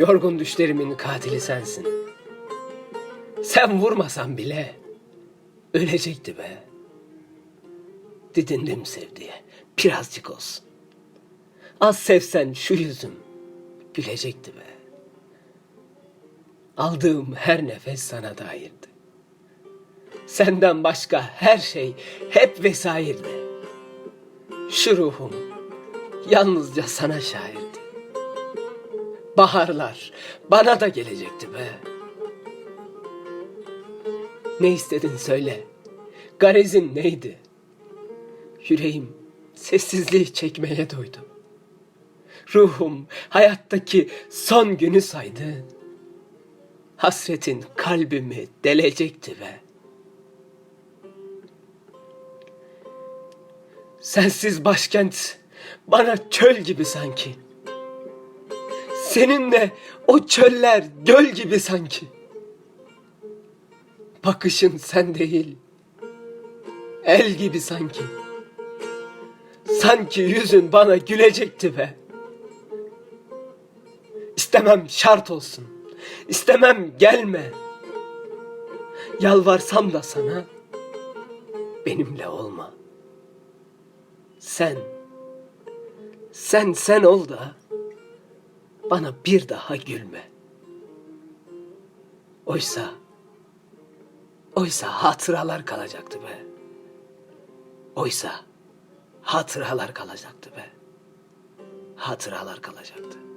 Yorgun düşlerimin katili sensin. Sen vurmasan bile ölecekti be. Didindim sevdiye birazcık olsun. Az sevsen şu yüzüm gülecekti be. Aldığım her nefes sana dairdi. Senden başka her şey hep vesairdi. Şu ruhum yalnızca sana şairdi. Baharlar bana da gelecekti be. Ne istedin söyle. Garezin neydi? Yüreğim sessizliği çekmeye doydu. Ruhum hayattaki son günü saydı. Hasretin kalbimi delecekti be. Sensiz başkent bana çöl gibi sanki. Seninle o çöller göl gibi sanki. Bakışın sen değil, el gibi sanki. Sanki yüzün bana gülecekti be. İstemem şart olsun. İstemem gelme. Yalvarsam da sana benimle olma. Sen sen sen ol da bana bir daha gülme. Oysa oysa hatıralar kalacaktı be. Oysa hatıralar kalacaktı be. Hatıralar kalacaktı.